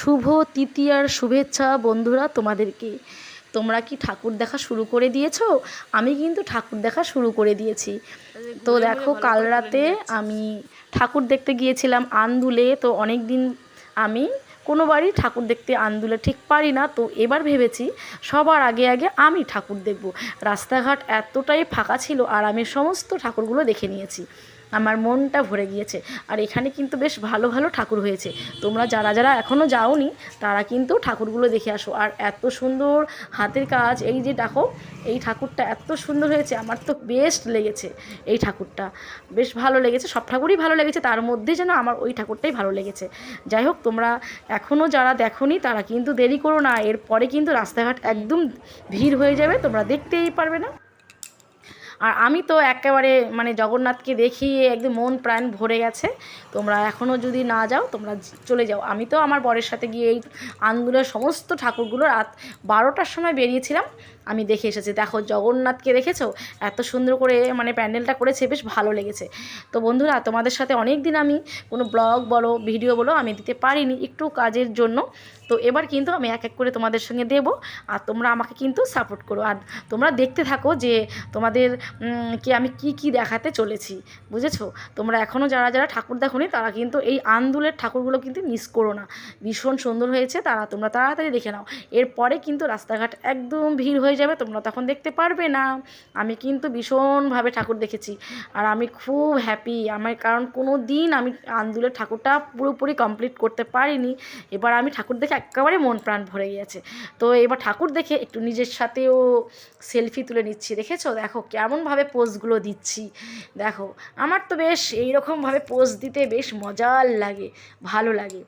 শুভ তৃতীয়ার শুভেচ্ছা বন্ধুরা তোমাদেরকে। তোমরা কি ঠাকুর দেখা শুরু করে দিয়েছ? আমি কিন্তু ঠাকুর দেখা শুরু করে দিয়েছি। তো দেখো কাল রাতে আমি ঠাকুর দেখতে গিয়েছিলাম আন্দুলে। তো অনেক দিন আমি কোনো বাড়ি ঠাকুর দেখতে আন্দুলে ঠিক পারি না। তো এবার ভেবেছি সবার আগে আগে আমি ঠাকুর দেখব। রাস্তাঘাট এতটাই ফাঁকা ছিল আর আমি সমস্ত ঠাকুরগুলো দেখে নিয়েছি। আমার মনটা ভরে গিয়েছে। আর এখানে কিন্তু বেশ ভালো ভালো ঠাকুর হয়েছে। তোমরা যারা যারা এখনও যাওনি, তারা কিন্তু ঠাকুরগুলো দেখে আসো। আর এত সুন্দর হাতের কাজ, এই যে দেখো, এই ঠাকুরটা এত সুন্দর হয়েছে, আমার তো বেস্ট লেগেছে এই ঠাকুরটা। বেশ ভালো লেগেছে, সব ঠাকুরই ভালো লেগেছে, তার মধ্যে যেন আমার ওই ঠাকুরটাই ভালো লেগেছে। যাই হোক, তোমরা এখনও যারা দেখোনি, তারা কিন্তু দেরি করো না, এরপরে কিন্তু রাস্তাঘাট একদম ভিড় হয়ে যাবে, তোমরা দেখতেই পারবে না। আর আমি তো একেবারে মানে জগন্নাথকে দেখিয়ে একদম মন প্রাণ ভরে গেছে। তোমরা এখনও যদি না যাও, তোমরা চলে যাও। আমি তো আমার বরের সাথে গিয়ে এই আন্দোলনের সমস্ত ঠাকুরগুলো রাত বারোটার সময় বেরিয়েছিলাম। আমি দেখে এসেছি। দেখো, জগন্নাথকে দেখেছ? এত সুন্দর করে মানে প্যান্ডেলটা করেছে, বেশ ভালো লেগেছে। তো বন্ধুরা, তোমাদের সাথে অনেক দিন আমি কোনো ব্লগ বলো, ভিডিও বলো, আমি দিতে পারিনি একটু কাজের জন্য। তো এবার কিন্তু আমি এক এক করে তোমাদের সঙ্গে দেব। আর তোমরা আমাকে কিন্তু সাপোর্ট করো। আর তোমরা দেখতে থাকো যে তোমাদের কি আমি কি কি দেখাতে চলেছি, বুঝেছ? তোমরা এখনও যারা যারা ঠাকুর দেখোনি, তারা কিন্তু এই আন্দুলের ঠাকুরগুলো কিন্তু মিস করো না। ভীষণ সুন্দর হয়েছে, তারা, তোমরা তাড়াতাড়ি দেখে নাও। এরপরে কিন্তু রাস্তাঘাট একদম ভিড় হয়ে যাবে, তোমরা তখন দেখতে পারবে না। আমি কিন্তু ভীষণভাবে ঠাকুর দেখেছি, আর আমি খুব হ্যাপি আমার, কারণ কোনো দিন আমি আন্দুলের ঠাকুরটা পুরোপুরি কমপ্লিট করতে পারিনি। এবার আমি ঠাকুর দেখে একেবারে মন প্রাণ ভরে গিয়েছে তো এবার ঠাকুর দেখে একটু নিজের সাথেও সেলফি তুলে নিচ্ছি, দেখেছ? দেখো কেমনভাবে পোজগুলো দিচ্ছি। দেখো, আমার তো বেশ এইরকমভাবে পোজ দিতে বেশ মজার লাগে, ভালো লাগে।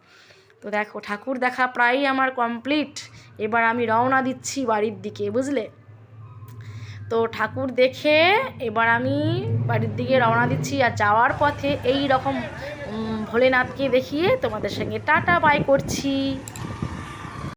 তো দেখো, ঠাকুর দেখা প্রায় আমার কমপ্লিট এবার আমি রওনা দিচ্ছি বাড়ির দিকে, বুঝলে? তো ঠাকুর দেখে এবার আমি বাড়ির দিকে রওনা দিচ্ছি আর যাওয়ার পথে এই রকম ভোলেনাথকে দেখিয়ে তোমাদের সঙ্গে টাটা বাই করছি।